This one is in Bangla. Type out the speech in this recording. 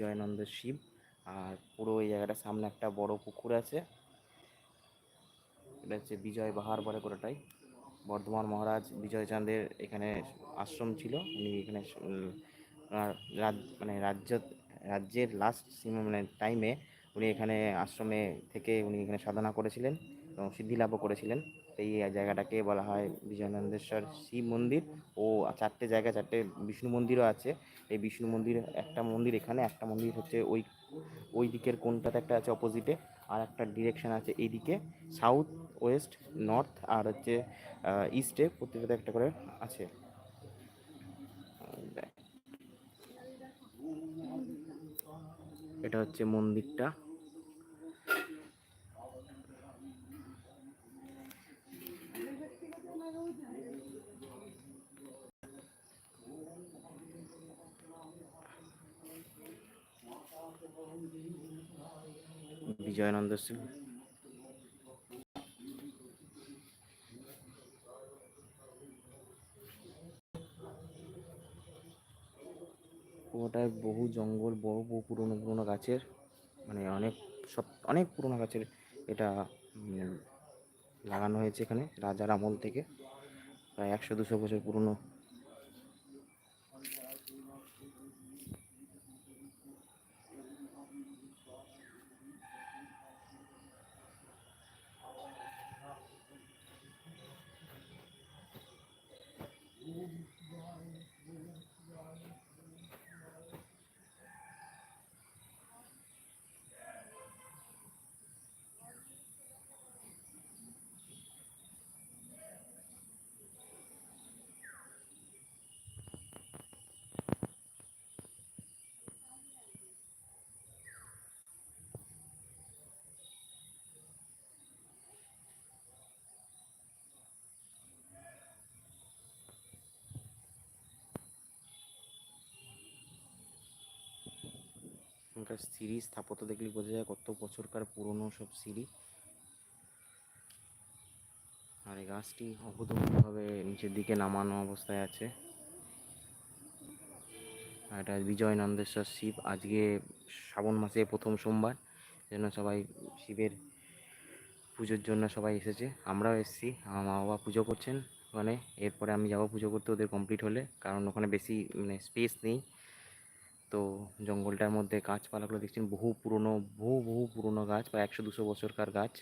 বিজয়ানন্দ শিব। আর পুরো ওই জায়গাটা সামনে একটা বড় পুকুর আছে। এটা হচ্ছে বিজয় বাহার বলে গোটাটাই বর্ধমান মহারাজ বিজয়চাঁদের এখানে আশ্রম ছিল। উনি এখানে মানে রাজ্য রাজ্যের লাস্ট মানে টাইমে উনি এখানে আশ্রমে থেকে উনি এখানে সাধনা করেছিলেন এবং সিদ্ধি লাভও করেছিলেন। এই জায়গাটাকে বলা হয় বিজয়ানন্দেশ্বর শিব মন্দির ও চারটে জায়গা, চারটে বিষ্ণু মন্দিরও আছে। এই বিষ্ণু মন্দির, একটা মন্দির এখানে, একটা মন্দির হচ্ছে ওই ওই দিকের কোনটাতে একটা আছে অপোজিটে আর একটা ডিরেকশন আছে এইদিকে সাউথ ওয়েস্ট নর্থ আর হচ্ছে ইস্টে প্রত্যেকটাতে একটা করে আছে। এটা হচ্ছে মন্দিরটা বিজয়ানন্দ সিং। পুরোটায় বহু জঙ্গল, বহু বহু পুরনো পুরনো গাছের মানে অনেক সব, অনেক পুরনো গাছের এটা লাগানো হয়েছে এখানে রাজার আমল থেকে। প্রায় একশো, দুশো বছর পুরনো এখানকার সিঁড়ি স্থাপত্য দেখলে বোঝা যায় কত বছরকার পুরনো সব সিঁড়ি আর এই গাছটি অভূতপূর্বভাবে নিচের দিকে নামানো অবস্থায় আছে। আর এটা বিজয় নন্দেশ্বর শিব। আজকে শ্রাবণ মাসে প্রথম সোমবার, যেন সবাই শিবের পুজোর জন্য সবাই এসেছে। আমরাও এসেছি, আমার মা বাবা পুজো করছেন ওখানে। এরপরে আমি যাব পুজো করতে, ওদের কমপ্লিট হলে। কারণ ওখানে বেশি মানে স্পেস নেই। তো জঙ্গলটার মধ্যে গাছপালাগুলো দেখছেন, বহু পুরনো, বহু বহু পুরনো গাছ, প্রায় একশো দুশো বছরকার গাছ।